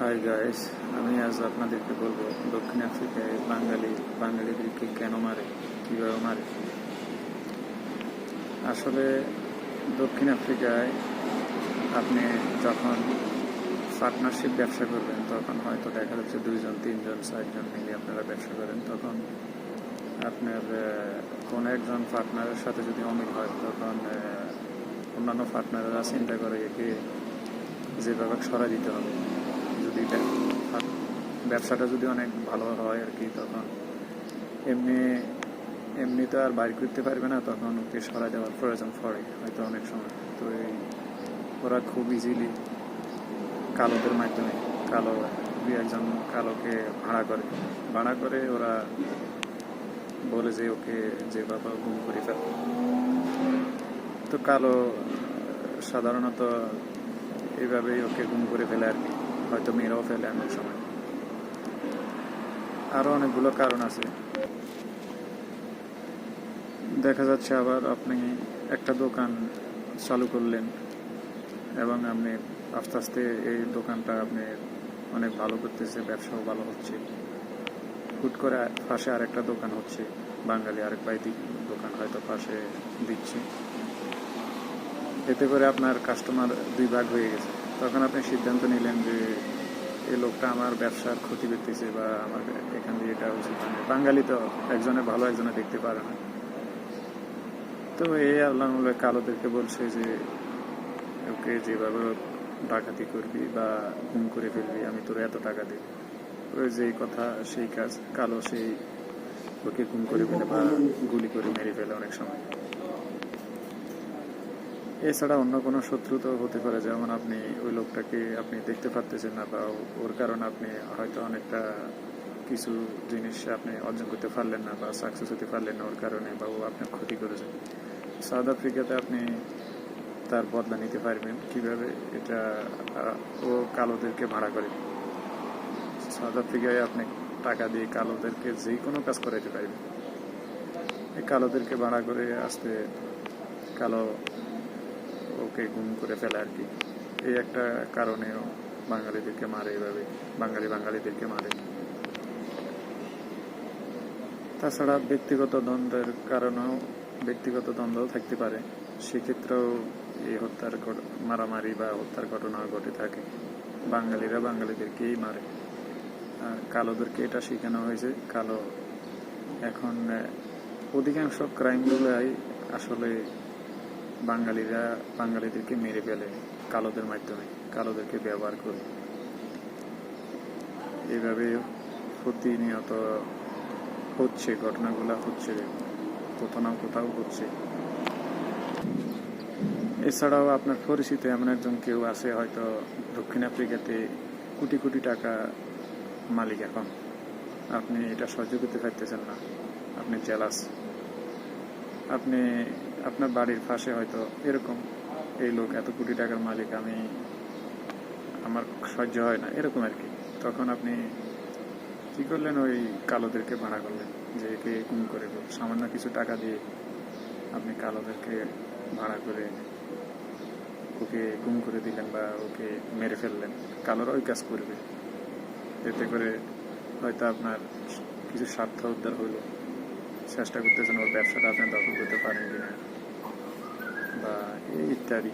Hi guys আমি আজ আপনাদেরকে বলব, দক্ষিণ আফ্রিকায় বাঙালি কেন মারে? কীভাবে মারে? আসলে দক্ষিণ আফ্রিকায় আপনি যখন পার্টনারশিপ ব্যবসা করবেন, তখন হয়তো দেখা যাচ্ছে দুইজন, তিনজন, চারজন মিলে আপনারা ব্যবসা করেন। তখন আপনার কোনো একজন পার্টনারের সাথে যদি অমিল হয়, তখন অন্যান্য পার্টনাররা চিন্তা করে একে যেভাবে সরা দিতে হবে। যদি ব্যবসাটা যদি অনেক ভালো হয় আর কি, তখন এমনি এমনি তো আর বাইর করতে পারবে না, তখন ওকে সরা দেওয়ার প্রয়োজন পড়ে হয়তো অনেক সময়। তো এই ওরা খুব ইজিলি কালোদের মাধ্যমে, কালো দুই একজন কালোকে ভাড়া করে। ভাড়া করে ওরা বলে যে ওকে যে বাবা গুম করে ফেল তো কালো, সাধারণত এইভাবেই ওকে গুম করে ফেলে আর কি। হয়তো মেয়েরাও ফেলে এমন সময়। আরও অনেকগুলো কারণ আছে। দেখা যাচ্ছে আবার আপনি একটা দোকান চালু করলেন এবং আপনি আস্তে আস্তে এই দোকানটা আপনি অনেক ভালো করতেছে, ব্যবসাও ভালো হচ্ছে। হুট করে পাশে আরেকটা দোকান হচ্ছে, বাঙালি আরেক ভাই দোকান হয়তো পাশে দিচ্ছে। এতে করে আপনার কাস্টমার দুই ভাগ হয়ে গেছে। তখন আপনি সিদ্ধান্ত নিলেন যে এই লোকটা আমার ব্যবসার ক্ষতি করতেছে বা আমার এখান দিয়ে এটা উচিত। বাঙালি তো একজনে ভালো একজনে দেখতে পারে না। তো এই আল্লাহ কালোদেরকে বলছে যে, ওকে যেভাবে ডাকাতি করবি বা গুম করে ফেলবি, আমি তোর এত টাকা দিই ওই যেই কথা, সেই কাজ কালো সেই ওকে গুম করে ফেলে বা গুলি করে মেরে ফেলে অনেক সময়। এছাড়া অন্য কোনো শত্রু তো হতে পারে, যেমন আপনি ওই লোকটাকে আপনি দেখতে পারতেছেন না বা ওর কারণে আপনি হয়তো অনেকটা কিছু জিনিস আপনি অর্জন করতে পারলেন না বা সাকসেস হতে পারলেন না ওর কারণে বা ও আপনার ক্ষতি করেছে। সাউথ আফ্রিকাতে আপনি তার বদলা নিতে পারবেন। কীভাবে? এটা ও কালোদেরকে ভাড়া করে। সাউথ আফ্রিকায় আপনি টাকা দিয়ে কালোদেরকে যে কোনো কাজ করাইতে পারবেন। এই কালোদেরকে ভাড়া করে আসতে কালো ওকে গুম করে ফেলে আর কি। এই একটা কারণেও বাঙালিদেরকে মারে এইভাবে বাঙালি বাঙালিদেরকে মারে। তাছাড়া ব্যক্তিগত দ্বন্দ্বের কারণেও ব্যক্তিগত দ্বন্দ্বও থাকতে পারে। সেক্ষেত্রেও এই হত্যার মারামারি বা হত্যার ঘটনা ঘটে থাকে। বাঙালিরা বাঙালিদেরকেই মারে। আর কালোদেরকে এটা শেখানো হয়েছে, কালো এখন অধিকাংশ ক্রাইমগুলাই আসলে বাঙালিরা, বাঙালিদেরকে মেরে ফেলে কালোদের মাধ্যমে, কালোদেরকে ব্যবহার করে। এইভাবে প্রতিনিয়ত হচ্ছে, ঘটনাগুলা হচ্ছে কোথাও না কোথাও হচ্ছে। এছাড়াও আপনার পরিচিত এমন একজন কেউ আছে, হয়তো দক্ষিণ আফ্রিকাতে কোটি কোটি টাকা মালিক এখন। আপনি এটা সহ্য করতে পারতেছেন না। আপনি জেলাস আপনি আপনার বাড়ির পাশে হয়তো এরকম এই লোক, এত কোটি টাকার মালিক, আমি আমার সহ্য হয় না, এরকম আর কি। তখন আপনি কি করলেন? ওই কালোদেরকে ভাড়া করলেন, যে একে গুম করে। সামান্য কিছু টাকা দিয়ে আপনি কালোদেরকে ভাড়া করে ওকে গুম করে দিলেন বা ওকে মেরে ফেললেন। কালোরা ওই কাজ করবে। এতে করে হয়তো আপনার কিছু স্বার্থ উদ্ধার হলো। চেষ্টা করতেছেন ওর ব্যবসাটা আপনি দখল করতে পারেন কিনা বা ইত্যাদি।